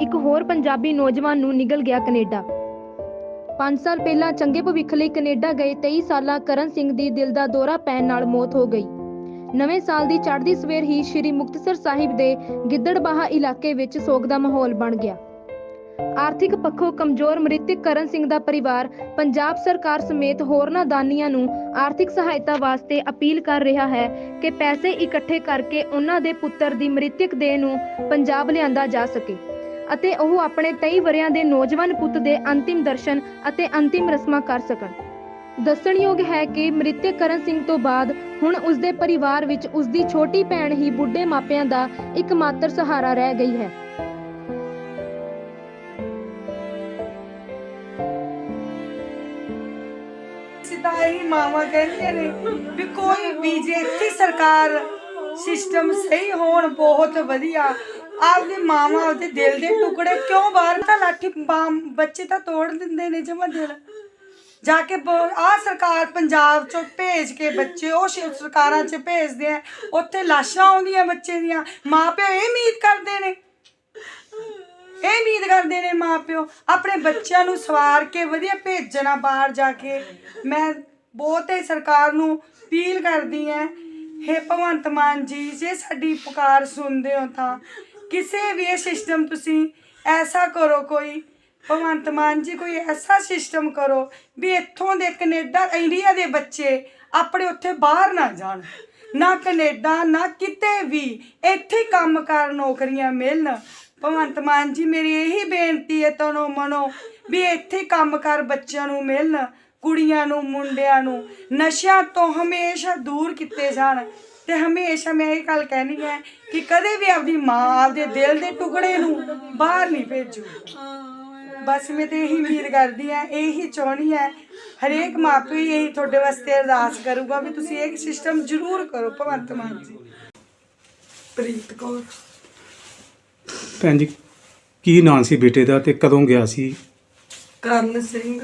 ਇੱਕ ਹੋਰ ਪੰਜਾਬੀ ਨੌਜਵਾਨ ਨੂੰ ਨਿਗਲ ਗਿਆ ਕੈਨੇਡਾ। 5 ਸਾਲ ਪਹਿਲਾਂ ਚੰਗੇ ਭਵਿੱਖ ਲਈ ਕੈਨੇਡਾ ਗਏ 23 ਸਾਲਾ ਕਰਨ ਸਿੰਘ ਦੀ ਦਿਲ ਦਾ ਦੌਰਾ ਪੈਣ ਨਾਲ ਮੌਤ ਹੋ ਗਈ। ਨਵੇਂ ਸਾਲ ਦੀ ਚੜ੍ਹਦੀ ਸਵੇਰ ਹੀ ਸ੍ਰੀ ਮੁਕਤਸਰ ਸਾਹਿਬ ਦੇ ਗਿੱਦੜਬਾਹਾ ਇਲਾਕੇ ਵਿੱਚ ਸੋਗ ਦਾ ਮਾਹੌਲ ਬਣ ਗਿਆ। ਆਰਥਿਕ ਪੱਖੋਂ ਕਮਜ਼ੋਰ ਮ੍ਰਿਤਕ ਕਰਨ ਸਿੰਘ ਦਾ ਪਰਿਵਾਰ ਪੰਜਾਬ ਸਰਕਾਰ ਸਮੇਤ ਹੋਰਨਾਂ ਦਾਨੀਆਂ ਨੂੰ ਆਰਥਿਕ ਸਹਾਇਤਾ ਵਾਸਤੇ ਅਪੀਲ ਕਰ ਰਿਹਾ ਹੈ ਕਿ ਪੈਸੇ ਇਕੱਠੇ ਕਰਕੇ ਉਹਨਾਂ ਦੇ ਪੁੱਤਰ ਦੀ ਮ੍ਰਿਤਕ ਦੇਹ ਨੂੰ ਪੰਜਾਬ ਲਿਆਂਦਾ ਜਾ ਸਕੇ। ਅਤੇ ਉਹ ਆਪਣੇ 23 ਵਰਿਆਂ ਦੇ ਨੌਜਵਾਨ ਪੁੱਤ ਦੇ ਅੰਤਿਮ ਦਰਸ਼ਨ ਅਤੇ ਅੰਤਿਮ ਰਸਮਾਂ ਕਰ ਸਕਣ। ਦੱਸਣਯੋਗ ਹੈ ਕਿ ਮ੍ਰਿਤਕ ਕਰਨ ਸਿੰਘ ਤੋਂ ਬਾਅਦ ਹੁਣ ਉਸ ਦੇ ਪਰਿਵਾਰ ਵਿੱਚ ਉਸ ਦੀ ਛੋਟੀ ਭੈਣ ਹੀ ਬੁੱਢੇ ਮਾਪਿਆਂ ਦਾ ਇੱਕਮਾਤਰ ਸਹਾਰਾ ਰਹਿ ਗਈ ਹੈ। ਸਿੱਧਾ ਮਾਵਾ ਕਹਿੰਦੀਆਂ ਨੇ ਵੀ ਕੋਈ ਵੀ ਸਰਕਾਰ ਸਿਸਟਮ ਸਹੀ ਹੋਣ ਬਹੁਤ ਵਧੀਆ। ਆਪਦੇ ਮਾਵਾ ਆਪਦੇ ਦਿਲ ਦੇ ਟੁਕੜੇ ਕਿਉਂ ਬਾਹਰ? ਤਾਂ ਲਾਠੀ ਬਾਮ ਬੱਚੇ ਤਾਂ ਤੋੜ ਦਿੰਦੇ ਨੇ ਜਮਾ ਦਿਲ। ਜਾ ਕੇ ਆ ਸਰਕਾਰ ਪੰਜਾਬ ਚੋਂ ਭੇਜ ਕੇ ਬੱਚੇ ਉਹ ਸ਼ਿਵ ਸਰਕਾਰਾਂ ਚ ਭੇਜਦੇ ਆ, ਉੱਥੇ ਲਾਸ਼ਾਂ ਆਉਂਦੀਆਂ ਬੱਚੇ ਦੀਆਂ। ਮਾਪਿਓ ਇਹ ਉਮੀਦ ਕਰਦੇ ਨੇ। ਇਹ ਉਮੀਦ ਕਰਦੇ ਨੇ ਮਾਪਿਓ, ਆਪਣੇ ਬੱਚਿਆਂ ਨੂੰ ਸਵਾਰ ਕੇ ਵਧੀਆ ਭੇਜਣਾ ਬਾਹਰ ਜਾ ਕੇ। ਮੈਂ ਬਹੁਤ ਹੀ ਸਰਕਾਰ ਨੂੰ ਅਪੀਲ ਕਰਦੀ ਐ ਹੇ ਭਗਵੰਤ ਮਾਨ ਜੀ, ਜੇ ਸਾਡੀ ਪੁਕਾਰ ਸੁਣਦੇ ਹੋ ਤਾਂ ਕਿਸੇ ਵੀ ਇਹ ਸਿਸਟਮ ਤੁਸੀਂ ਐਸਾ ਕਰੋ ਕੋਈ, ਭਗਵੰਤ ਮਾਨ ਜੀ, ਕੋਈ ਐਸਾ ਸਿਸਟਮ ਕਰੋ ਵੀ ਇੱਥੋਂ ਦੇ ਕੈਨੇਡਾ, ਇੰਡੀਆ ਦੇ ਬੱਚੇ ਆਪਣੇ ਉੱਥੇ ਬਾਹਰ ਨਾ ਜਾਣ। ਨਾ ਕੈਨੇਡਾ, ਨਾ ਕਿਤੇ ਵੀ ਇੱਥੇ ਕੰਮ ਕਰ ਨੌਕਰੀਆਂ ਮਿਲਣ। ਭਗਵੰਤ ਮਾਨ ਜੀ, ਮੇਰੀ ਇਹੀ ਬੇਨਤੀ ਹੈ ਤਨੋ ਮਨੋ ਵੀ ਇੱਥੇ ਕੰਮ ਕਰ ਬੱਚਿਆਂ ਨੂੰ ਮਿਲਣ। ਕੁੜੀਆਂ ਨੂੰ ਮੁੰਡਿਆਂ ਨੂੰ। ਨਸ਼ਿਆਂ ਤੋਂ ਹਮੇਸ਼ਾ ਦੂਰ ਕੀਤੇ ਜਾਣ। ਤੇ ਹਮੇਸ਼ਾ ਮੈਂ ਇਹ ਗੱਲ ਕਹਿਣੀ ਹੈ ਕਿ ਕਦੇ ਵੀ ਆਪਦੀ ਮਾਂ ਆਪਦੇ ਦਿਲ ਦੇ ਟੁਕੜੇ ਨੂੰ ਬਾਹਰ ਨਹੀਂ ਭੇਜੋ। ਬਸ ਮੈਂ ਤੇ ਇਹੀ ਉਮੀਦ ਕਰਦੀ ਆ ਇਹੀ ਚਾਹਣੀ ਹੈ ਹਰੇਕ ਮਾਪੇ ਇਹੀ ਤੁਹਾਡੇ ਵਾਸਤੇ ਅਰਦਾਸ ਕਰੂਗਾ ਵੀ ਤੁਸੀਂ ਇਹ ਸਿਸਟਮ ਜ਼ਰੂਰ ਕਰੋ ਭਗਵੰਤ ਮਾਨ ਜੀ। ਪ੍ਰੀਤ ਕੌਰ। ਭੈਣ ਜੀ ਕੀ ਨਾਂ ਸੀ ਬੇਟੇ ਦਾ ਤੇ ਕਦੋਂ ਗਿਆ ਸੀ? ਕਰਨ ਸਿੰਘ।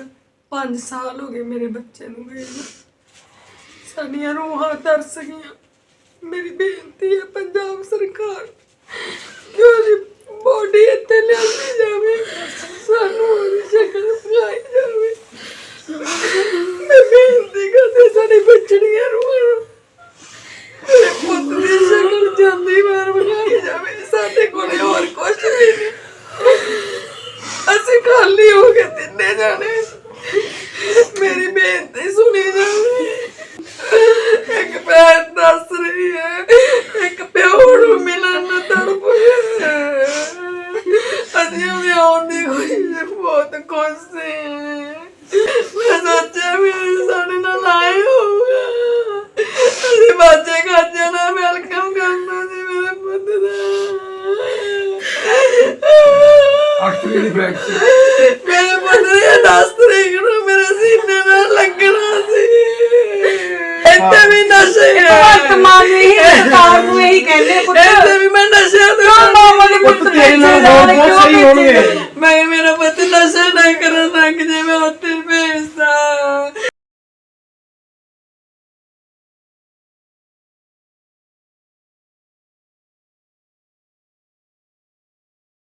5 ਸਾਲ ਹੋ ਗਏ ਮੇਰੇ ਬੱਚੇ ਨੂੰ ਗਏ ਨੂੰ। ਸਾਡੀਆਂ ਰੂਹਾਂ ਤਰਸ ਗਈਆਂ ਮੇਰੀ ਬੇਨਤੀ ਹੈ, ਪੰਜਾਬ ਸਰਕਾਰ ਕਿ ਉਹਦੀ ਬੋਡੀ ਇੱਥੇ ਲਿਆਂਦੀ ਜਾਵੇ ਸਾਨੂੰ ਉਹਦੀ ਸ਼ਕਲ ਬਣਾਈ ਜਾਵੇ ਮੈਂ ਬੇਨਤੀ ਕਰਦੀ ਸਾਡੀ ਬੱਚੜੀਆਂ ਰੂਹਾਂ ਨੂੰ ਮੇਰੇ ਪੁੱਤ ਦੀ ਸ਼ਕਲ ਜਾਂਦੀ ਵਾਰ ਬਣਾਈ ਜਾਵੇ ਸਾਡੇ ਕੋਲੇ ਹੋਰ ਕੁਝ ਵੀ ਨਹੀਂ ਅਸੀਂ ਖਾਲੀ ਹੋ ਕੇ ਤਿੰਨੇ ਜਾਣੇ ਮੇਰੀ ਬੇਨਤੀ ਸੁਣੀ ਜਾਵੇ ਇੱਕ ਭੈਣ ਦੱਸ ਰਹੀ ਹੈ ਇੱਕ ਪਿਓ ਨੂੰ ਮਿਲਣ ਨੂੰ ਤੜਪ ਰਿਹਾ ਹੈ। ਅਸੀਂ ਉਹਦੇ ਆਉਣ ਦੀ ਖੁਸ਼ੀ ਚ ਬਹੁਤ ਖੁਸ਼ ਸੀ। ਮੈਂ ਸੋਚਿਆ ਵੀ ਇਹ ਸਾਡੇ ਨਾਲ ਆਏ ਹੋਊਗਾ। ਅਸੀਂ ਬਾਜੇ ਖਾਜੇ ਨਾਲ ਵੈਲਕਮ ਕਰਨਾ ਸੀ ਮੇਰੇ ਪੁੱਤ ਦਾ। ਅੱਠਵੀਂ ਦੀ ਬੈਚ ਮੇਰੇ ਪੁੱਤ ਦੇ 10 ਤਰੀਕ ਨੂੰ ਮੇਰੇ ਸੀਨੇ ਨਾਲ ਲੱਗਣਾ ਸੀ। ਇੱਥੇ ਵੀ ਨਸ਼ੇ ਹੈ। ਭਗਵੰਤ ਮਾਨ ਨੂੰ ਇਹੀ ਸਰਕਾਰ ਨੂੰ ਇਹੀ ਕਹਿੰਦੇ ਪੁੱਤ। ਇੱਥੇ ਵੀ ਮੈਂ ਨਸ਼ਿਆਂ ਤੋਂ ਮਾਮਾ ਦੇ ਪੁੱਤ ਤੇਰੇ ਨਾਲ ਬਹੁਤ ਸਹੀ ਹੋਣਗੇ। ਮੈਂ ਮੇਰਾ ਪੁੱਤ ਨਸ਼ਾ ਨਾ ਕਰਨ ਲੱਗ ਜੇ ਮੈਂ ਉੱਥੇ ਭੇਜਦਾ